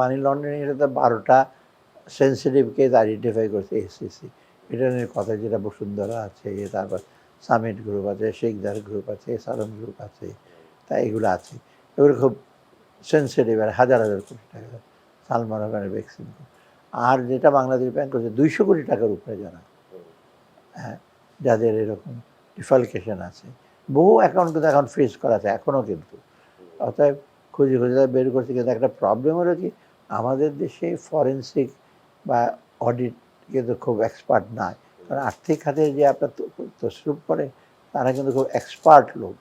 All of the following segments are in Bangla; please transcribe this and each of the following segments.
মানি লন্ডারিং এর তো বারোটা সেন্সিটিভ কেস আইডেন্টিফাই করছে এসিসি এটা নিয়ে কথা যেটা বসুন্ধরা আছে তারপর সামিট গ্রুপ আছে শেখদার গ্রুপ আছে সালম গ্রুপ আছে, তা এগুলো আছে। এগুলো খুব সেন্সিটিভ আর হাজার হাজার কোটি টাকা। সালমান খানের ভ্যাকসিন আর যেটা বাংলাদেশ ব্যাংক করছে, দুইশো কোটি টাকার উপরে জানা হ্যাঁ যাদের এরকম ডিফালকেশন আছে। বহু অ্যাকাউন্ট কিন্তু এখন ফ্রিজ করা আছে এখনও কিন্তু। অতএব খুঁজে খুঁজে বের করছে, কিন্তু একটা প্রবলেম হলো কি আমাদের দেশে ফরেন্সিক বা অডিট কিন্তু খুব এক্সপার্ট নয় কারণ আর্থিক খাতে যে আপনার তসরুপ করে, তারা কিন্তু খুব এক্সপার্ট লোক।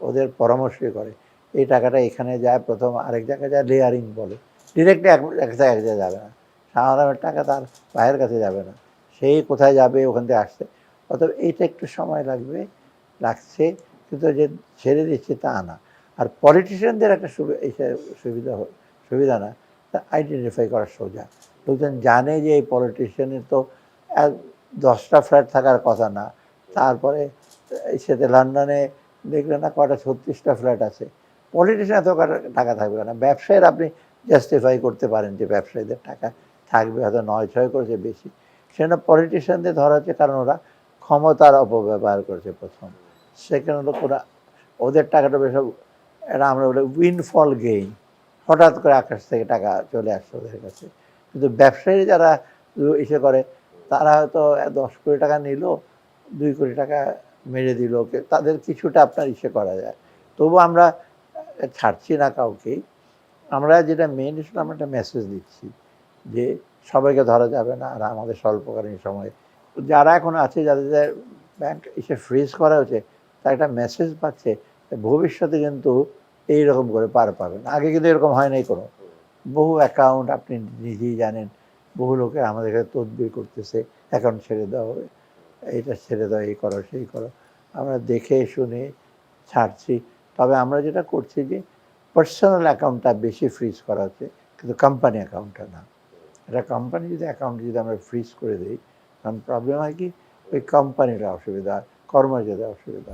ওদের পরামর্শই করে। এই টাকাটা এখানে যায়, প্রথম আরেক জায়গায় যায় লেয়ারিং বলে। ডিরেক্টলি এক জায়গায় এক জায়গায় যাবে না। সাধারণ টাকা তার ভাইয়ের কাছে যাবে না। সেই কোথায় যাবে, ওখান থেকে আসছে। অতএব এইটা একটু সময় লাগবে, লাগছে, কিন্তু যে ছেড়ে দিচ্ছে তা না। আর পলিটিশিয়ানদের একটা সুবিধা সুবিধা না। আইডেন্টিফাই করা সোজা। লোকজন জানে যে এই পলিটিশিয়ানের তো এক দশটা ফ্ল্যাট থাকার কথা না। তারপরে সাথে লন্ডনে দেখলে না কটা ছত্রিশটা ফ্ল্যাট আছে। পলিটিশিয়ান এত টাকা থাকবে না ব্যবসায়ের আপনি জাস্টিফাই করতে পারেন যে ব্যবসায়ীদের টাকা থাকবে, হয়তো নয় ছয় করেছে বেশি। সেটা পলিটিশিয়ানদের ধরা হচ্ছে কারণ ওরা ক্ষমতার অপব্যবহার করেছে প্রথম। সেকেন্ড হলো ওরা, ওদের টাকাটা বেশ, এটা আমরা বলি উইনফল গেইন হঠাৎ করে আকাশ থেকে টাকা চলে আসছে ওদের কাছে। কিন্তু ব্যবসায়ী যারা ইসে করে, তারা হয়তো দশ কোটি টাকা নিল, দুই কোটি টাকা মেরে দিল তাদের কিছুটা আপনার ইসে করা যায়। তবু আমরা ছাড়ছি না কাউকেই। আমরা যেটা মেন ইস্যু আমরা একটা মেসেজ দিচ্ছি যে সবাইকে ধরা যাবে না, আর আমাদের স্বল্পকালীন সময়ে। যারা এখন আছে, যাদের ব্যাংক এসে ফ্রিজ করা হয়েছে, তার একটা মেসেজ পাচ্ছে ভবিষ্যতে কিন্তু এই রকম করে পার পাবেন। আগে কিন্তু এরকম হয় নাই কোনো। বহু অ্যাকাউন্ট আপনি নিজেই জানেন, বহু লোকে আমাদের কাছে তদবির করতেছে অ্যাকাউন্ট ছেড়ে দেওয়া হবে এইটা ছেড়ে দাও, এই করো, সেই করো। আমরা দেখে শুনে ছাড়ছি। তবে আমরা যেটা করছি যে পার্সোনাল অ্যাকাউন্টটা বেশি ফ্রিজ করা হচ্ছে, কিন্তু কোম্পানি অ্যাকাউন্টটা না। এটা কোম্পানি যদি অ্যাকাউন্ট যদি আমরা ফ্রিজ করে দিই, তখন প্রবলেম হয় কি? ওই কোম্পানিটা অসুবিধা, কর্মচারীদের অসুবিধা।